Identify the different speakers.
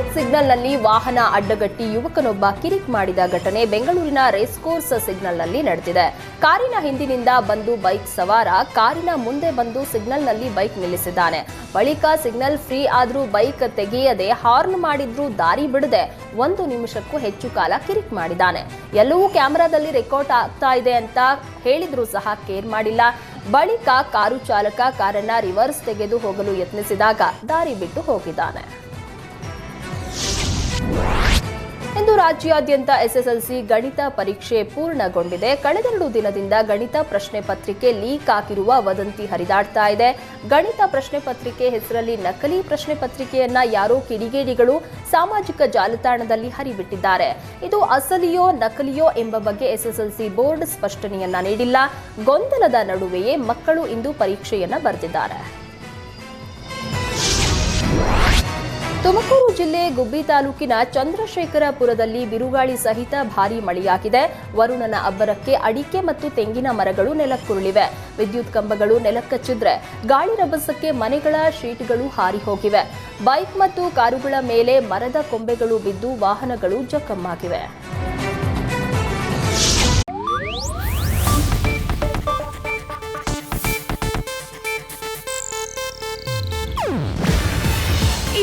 Speaker 1: Traffic ಸಿಗ್ನಲ್ನಲ್ಲಿ ವಾಹನ ಅಡ್ಡಗಟ್ಟಿ ಯುವಕನೊಬ್ಬ ಕಿರಿಕ್ ಮಾಡಿದ ಘಟನೆ ಬೆಂಗಳೂರಿನ ರೇಸ್ ಕೋರ್ಸ್ ಸಿಗ್ನಲ್ನಲ್ಲಿ ನಡೆದಿದೆ. ಕಾರಿನ ಹಿಂದಿನಿಂದ ಬಂದು ಬೈಕ್ ಸವಾರ, ಕಾರಿನ ಮುಂದೆ ಬಂದು ಸಿಗ್ನಲ್ನಲ್ಲಿ ಬೈಕ್ ನಿಲ್ಲಿಸಿದ್ದಾನೆ. ಬಳಿಕ ಸಿಗ್ನಲ್ ಫ್ರೀ ಆದರೂ ಬೈಕ್ ತೆಗೆಯದೆ ಹಾರ್ನ್ ಮಾಡಿದ್ರೂ ದಾರಿ ಬಿಡದೆ ಒಂದು ನಿಮಿಷಕ್ಕೂ ಹೆಚ್ಚು ಕಾಲ ಕಿರಿಕ್ ಮಾಡಿದ್ದಾನೆ. ಎಲ್ಲವೂ ಕ್ಯಾಮೆರಾದಲ್ಲಿ ರೆಕಾರ್ಡ್ ಆಗ್ತಾ ಇದೆ ಅಂತ ಹೇಳಿದ್ರೂ ಸಹ ಕೇರ್ ಮಾಡಿಲ್ಲ. ಬಳಿಕ ಕಾರು ಚಾಲಕ ಕಾರನ್ನ ರಿವರ್ಸ್ ತೆಗೆದು ಹೋಗಲು ಯತ್ನಿಸಿದಾಗ ದಾರಿ ಬಿಟ್ಟು ಹೋಗಿದ್ದಾನೆ. ಇಂದು ರಾಜ್ಯಾದ್ಯಂತ ಎಸ್ಎಸ್ಎಲ್ಸಿ ಗಣಿತ ಪರೀಕ್ಷೆ ಪೂರ್ಣಗೊಂಡಿದೆ. ಕಳೆದೆರಡು ದಿನದಿಂದ ಗಣಿತ ಪ್ರಶ್ನೆ ಪತ್ರಿಕೆ ಲೀಕ್ ಆಗಿರುವ ವದಂತಿ ಹರಿದಾಡ್ತಾ ಇದೆ. ಗಣಿತ ಪ್ರಶ್ನೆ ಪತ್ರಿಕೆ ಹೆಸರಲ್ಲಿ ನಕಲಿ ಪ್ರಶ್ನೆ ಪತ್ರಿಕೆಯನ್ನ ಯಾರೋ ಕಿಡಿಗೇಡಿಗಳು ಸಾಮಾಜಿಕ ಜಾಲತಾಣದಲ್ಲಿ ಹರಿಬಿಟ್ಟಿದ್ದಾರೆ. ಇದು ಅಸಲಿಯೋ ನಕಲಿಯೋ ಎಂಬ ಬಗ್ಗೆ ಎಸ್ಎಸ್ಎಲ್ಸಿ ಬೋರ್ಡ್ ಸ್ಪಷ್ಟನೆಯನ್ನ ನೀಡಿಲ್ಲ. ಗೊಂದಲದ ನಡುವೆಯೇ ಮಕ್ಕಳು ಇಂದು ಪರೀಕ್ಷೆಯನ್ನ ಬರೆದಿದ್ದಾರೆ. ತುಮಕೂರು ಜಿಲ್ಲೆ ಗುಬ್ಬಿ ತಾಲೂಕಿನ ಚಂದ್ರಶೇಖರಪುರದಲ್ಲಿ ಬಿರುಗಾಳಿ ಸಹಿತ ಭಾರಿ ಮಳೆಯಾಗಿದೆ. ವರುಣನ ಅಬ್ಬರಕ್ಕೆ ಅಡಿಕೆ ಮತ್ತು ತೆಂಗಿನ ಮರಗಳು ನೆಲಕ್ಕುರುಳಿವೆ. ವಿದ್ಯುತ್ ಕಂಬಗಳು ನೆಲಕ್ಕಚ್ಚಿದ್ರೆ ಗಾಳಿ ರಭಸಕ್ಕೆ ಮನೆಗಳ ಶೀಟ್ಗಳು ಹಾರಿ ಹೋಗಿವೆ ಬೈಕ್ ಮತ್ತು ಕಾರುಗಳ ಮೇಲೆ ಮರದ ಕೊಂಬೆಗಳು ಬಿದ್ದು ವಾಹನಗಳು ಜಖಮ್ಮಾಗಿವೆ